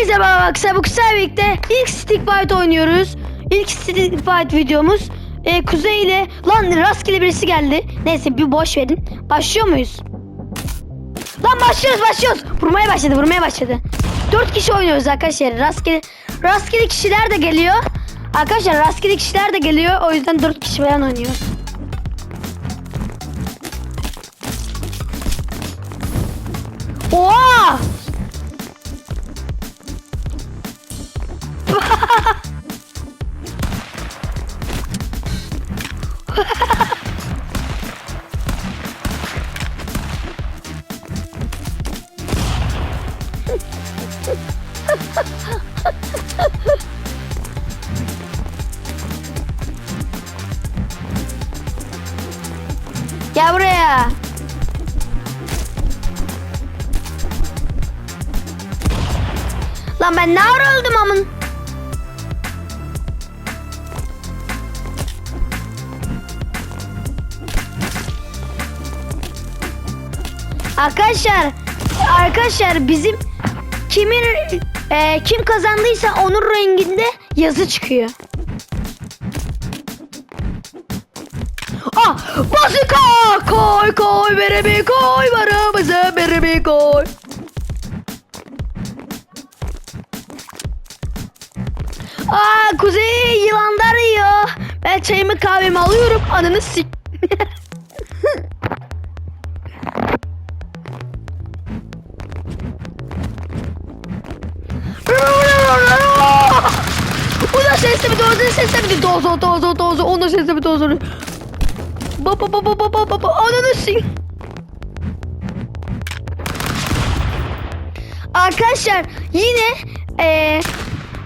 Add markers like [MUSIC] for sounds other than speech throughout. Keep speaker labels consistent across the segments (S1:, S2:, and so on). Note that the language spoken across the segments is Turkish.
S1: Hepinize merhaba arkadaşlar. Bu kısa birlikte ilk Stick Fight oynuyoruz. İlk Stick Fight videomuz. Ee, Kuzey ile lan rastgele birisi geldi. Neyse bir boş verin. Başlıyor muyuz? Lan başlıyoruz başlıyoruz. Vurmaya başladı vurmaya başladı. Dört kişi oynuyoruz arkadaşlar. Rastgele, rastgele kişiler de geliyor. Arkadaşlar rastgele kişiler de geliyor. O yüzden dört kişi falan oynuyoruz. Lan ben ne ara öldüm amın? Arkadaşlar, arkadaşlar bizim kimin e, kim kazandıysa onun renginde yazı çıkıyor. Ah, bazıka koy koy veremi koy varamıza veremi koy. Aa kuzey yılanlar yiyor. Ben çayımı kahvemi alıyorum. Ananı sik. Ona sesle mi dozu sesle mi dozu dozu dozu ona sesle mi dozu. Baba baba baba baba ananı sik. Arkadaşlar yine eee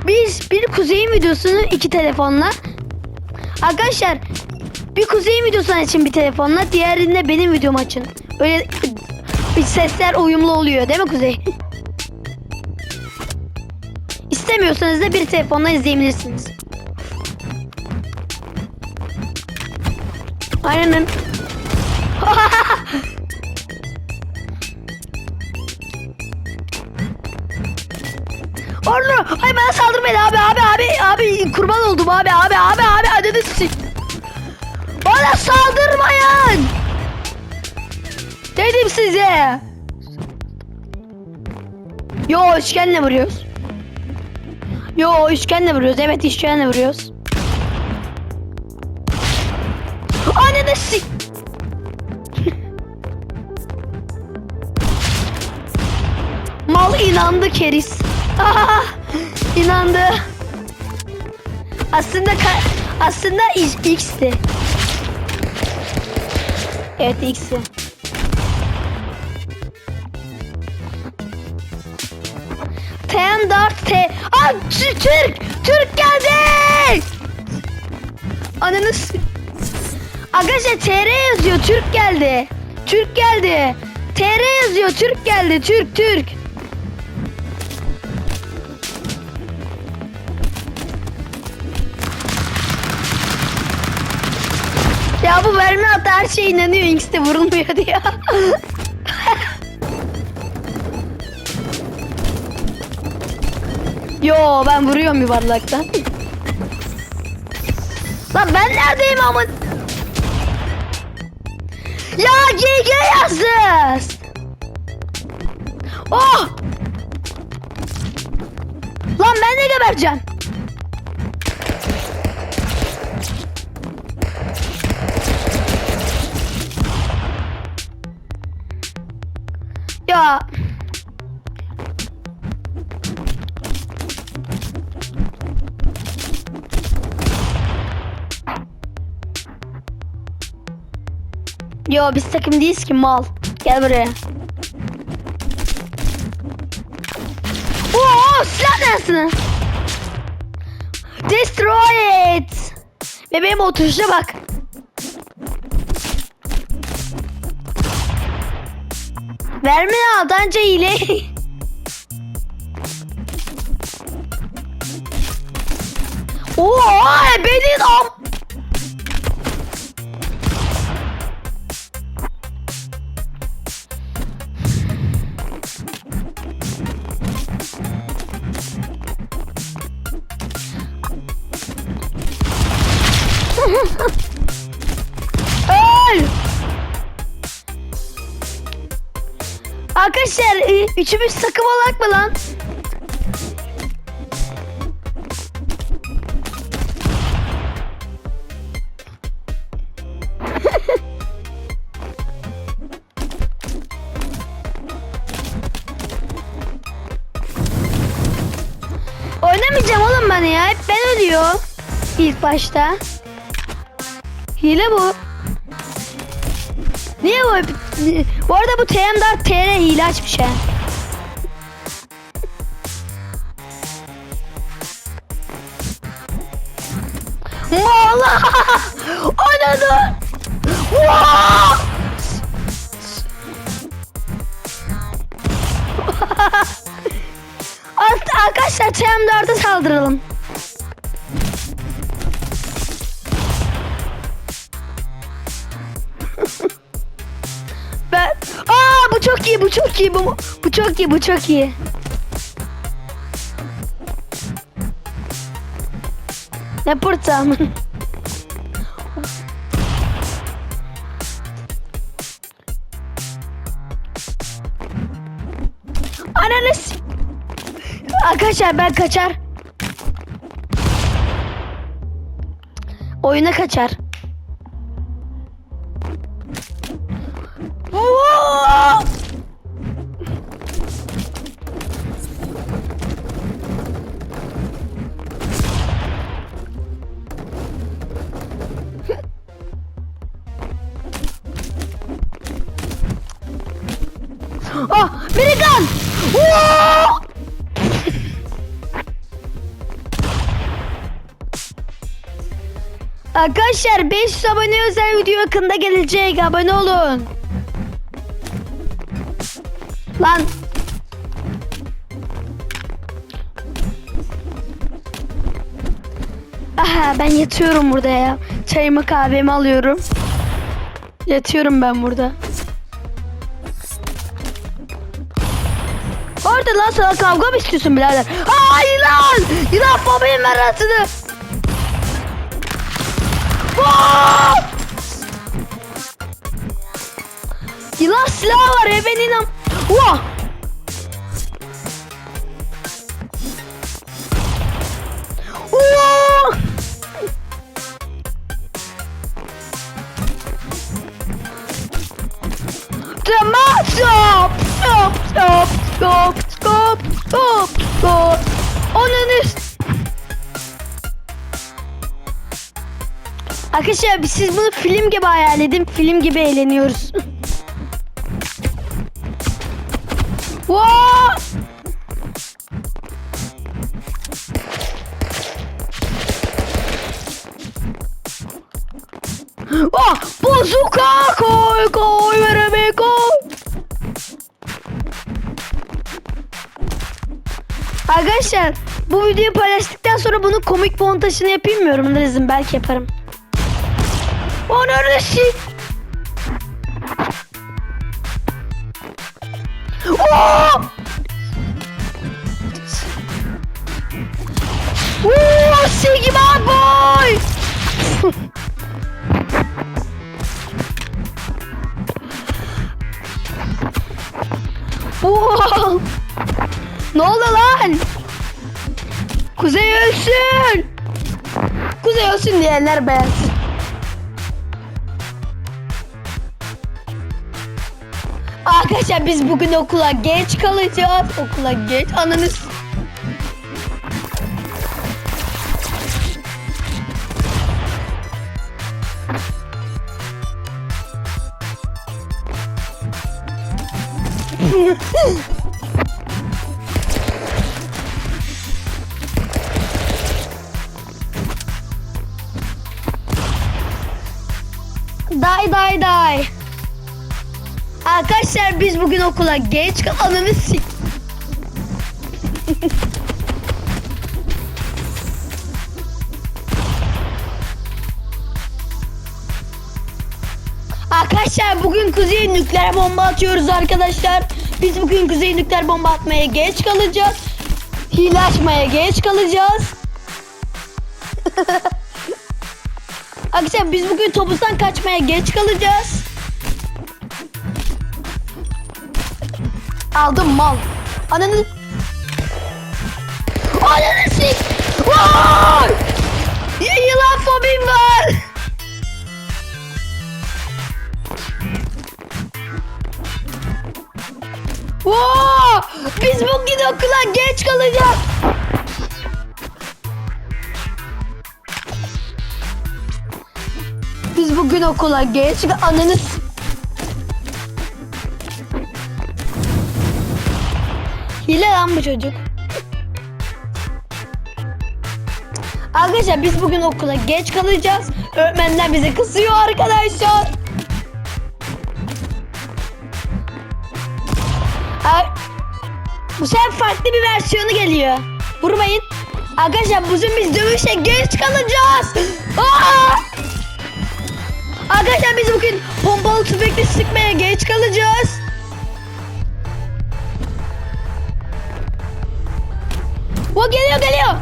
S1: biz bir kuzeyin videosunu iki telefonla Arkadaşlar bir kuzeyin videosunu açın bir telefonla diğerinde benim videomu açın. Öyle sesler uyumlu oluyor değil mi Kuzey? İstemiyorsanız da bir telefonla izleyebilirsiniz. Aynen. [LAUGHS] Orlu, ay bana saldırmayın abi abi abi abi kurban oldum abi abi abi abi adını sik. Bana saldırmayın. Dedim size. Yo üçgenle vuruyoruz. Yo üçgenle vuruyoruz. Evet üçgenle vuruyoruz. Ananı sik. Mal inandı keris. Ah, inandı. Aslında aslında X'ti. Evet X'ti. Ten Dart T. Aa, T- Türk! Türk geldi! Ananı s- Arkadaşlar TR yazıyor. Türk geldi. Türk geldi. TR yazıyor. Türk geldi. Türk Türk. Ya bu verme hatta her şeye inanıyor. X'te vurulmuyor diyor. [LAUGHS] Yo ben vuruyorum yuvarlaktan. Lan ben neredeyim amın? Ya GG yazdı. Oh! Lan ben de gebereceğim. Ya Yo biz takım değiliz ki mal. Gel buraya. Oo silah neresi? Destroy it. Bebeğim oturuşa bak. Verme ya danca hile. [LAUGHS] Oo benim am Arkadaşlar üçümüz sakım olak mı lan? [LAUGHS] Oynamayacağım oğlum ben ya. Hep ben ölüyor. İlk başta. Hile bu. Niye bu? Bu arada bu TM Dart TR hile açmış! Oynadı! Vaa! Alt- Arkadaşlar TM Dart'a saldıralım. İyi, bu çok iyi, bu, bu çok iyi, bu çok iyi. Ne pırtam? [LAUGHS] Ananı s- Arkadaşlar ben kaçar. Oyuna kaçar. Arkadaşlar 500 abone özel video yakında gelecek. Abone olun. Lan. Aha ben yatıyorum burada ya. Çayımı kahvemi alıyorum. Yatıyorum ben burada. Orada lan sana kavga mı istiyorsun birader? Hayır lan! Yılan babayım arasını. Aa! Yılan silahı var ebenin am... Vah! Vah! Arkadaşlar siz bunu film gibi hayal edin. Film gibi eğleniyoruz. Wow! Oh, bozuka koy koy vereme koy. Arkadaşlar bu videoyu paylaştıktan sonra bunun komik montajını yapayım mı yorumlarınızın belki yaparım. Onu sik. Oh! Oh, Sigma boy! Oh! Ne oldu lan? Kuzey ölsün! Kuzey ölsün diyenler beğensin. Arkadaşlar biz bugün okula geç kalacağız. Okula geç. Ananız. [LAUGHS] Day day day. Arkadaşlar biz bugün okula geç Ananı sik. Arkadaşlar bugün kuzeye nükleer bomba atıyoruz arkadaşlar. Biz bugün kuzeye nükleer bomba atmaya geç kalacağız. Hile açmaya geç kalacağız. [LAUGHS] Arkadaşlar biz bugün topuzdan kaçmaya geç kalacağız. Aldım mal. Ananı... Ananı sik! Vay! Yılan fobim var! Vay! Biz bugün okula geç kalacağız. Biz bugün okula geç ananı Hile lan bu çocuk. Arkadaşlar biz bugün okula geç kalacağız. Öğretmenler bizi kısıyor arkadaşlar. Bu sefer farklı bir versiyonu geliyor. Vurmayın. Arkadaşlar bugün biz dövüşe geç kalacağız. Aa! Arkadaşlar biz bugün pompalı tüfekle sıkmaya geç kalacağız. O geliyor geliyor.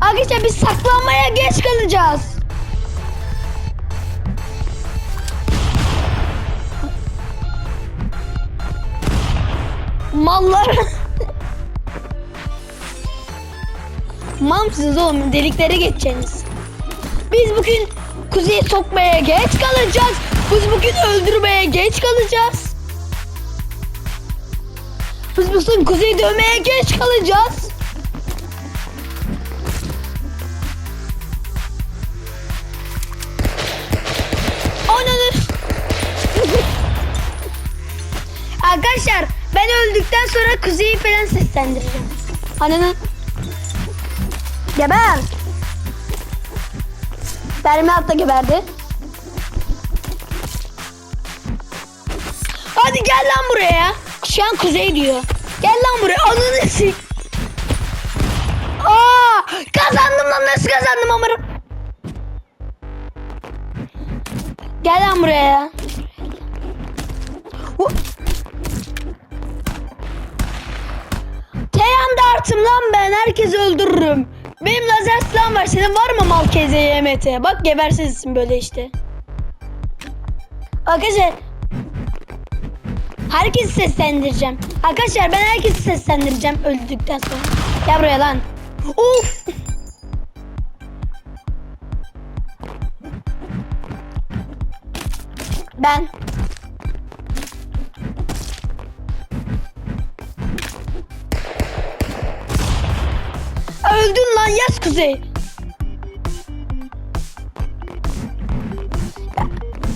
S1: Arkadaşlar biz saklanmaya geç kalacağız. Mallar. Mal oğlum? Deliklere geçeceksiniz. Biz bugün kuzeye sokmaya geç kalacağız. Biz bugün öldürmeye geç kalacağız. Biz bugün kuzeyi dövmeye geç kalacağız. Falan seslendireceğim. Ananı. Geber. Bermi da geberdi. Hadi gel lan buraya. Şu an kuzey diyor. Gel lan buraya. Ananı sik. Aa, kazandım lan nasıl kazandım amarım. Gel lan buraya. Dartım lan ben. Herkesi öldürürüm. Benim lazer silahım var. Senin var mı mal kezeye yemete? Bak gebersizsin böyle işte. Arkadaşlar Herkesi seslendireceğim. Arkadaşlar ben herkesi seslendireceğim öldükten sonra. Gel buraya lan. Of. Ben. Yaz kuzey.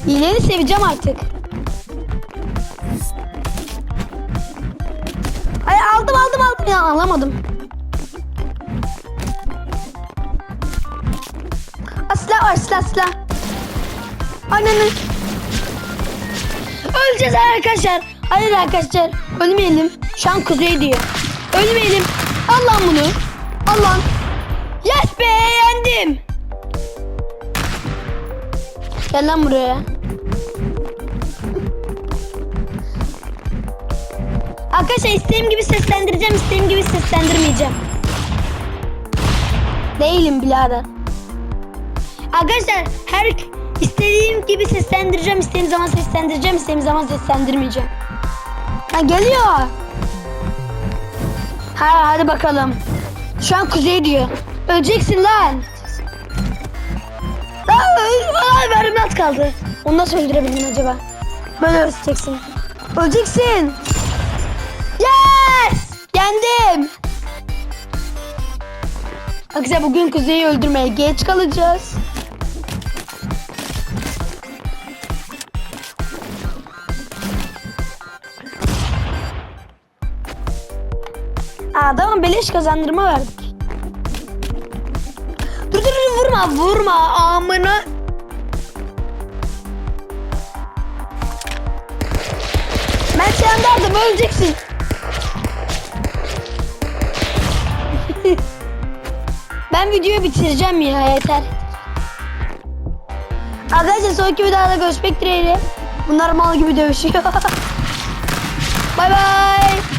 S1: İyileri seveceğim artık. Ay aldım aldım aldım ya alamadım. Aa, silah var silah silah. Ananı. Öleceğiz arkadaşlar. Hayır arkadaşlar. Ölmeyelim. Şu an kuzey diyor. Ölmeyelim. Al lan bunu. Al lan. Yes be yendim. Gel lan buraya. Arkadaşlar istediğim gibi seslendireceğim, istediğim gibi seslendirmeyeceğim. Değilim birader. Arkadaşlar her istediğim gibi seslendireceğim, istediğim zaman seslendireceğim, istediğim zaman seslendirmeyeceğim. Ha geliyor. Ha hadi bakalım. Şu an kuzey diyor. Öleceksin lan. Aa, verim az kaldı. Onu nasıl öldürebildim acaba? Böyle öleceksin. Öleceksin. Yes! Yendim. Arkadaşlar bugün Kuzey'i öldürmeye geç kalacağız. Adamın beleş kazandırma verdik. Dur dur dur vurma vurma amına. Ben senden öleceksin. [LAUGHS] ben videoyu bitireceğim ya yeter. Arkadaşlar sonraki videoda görüşmek dileğiyle. Bunlar mal gibi dövüşüyor. [LAUGHS] bay bay.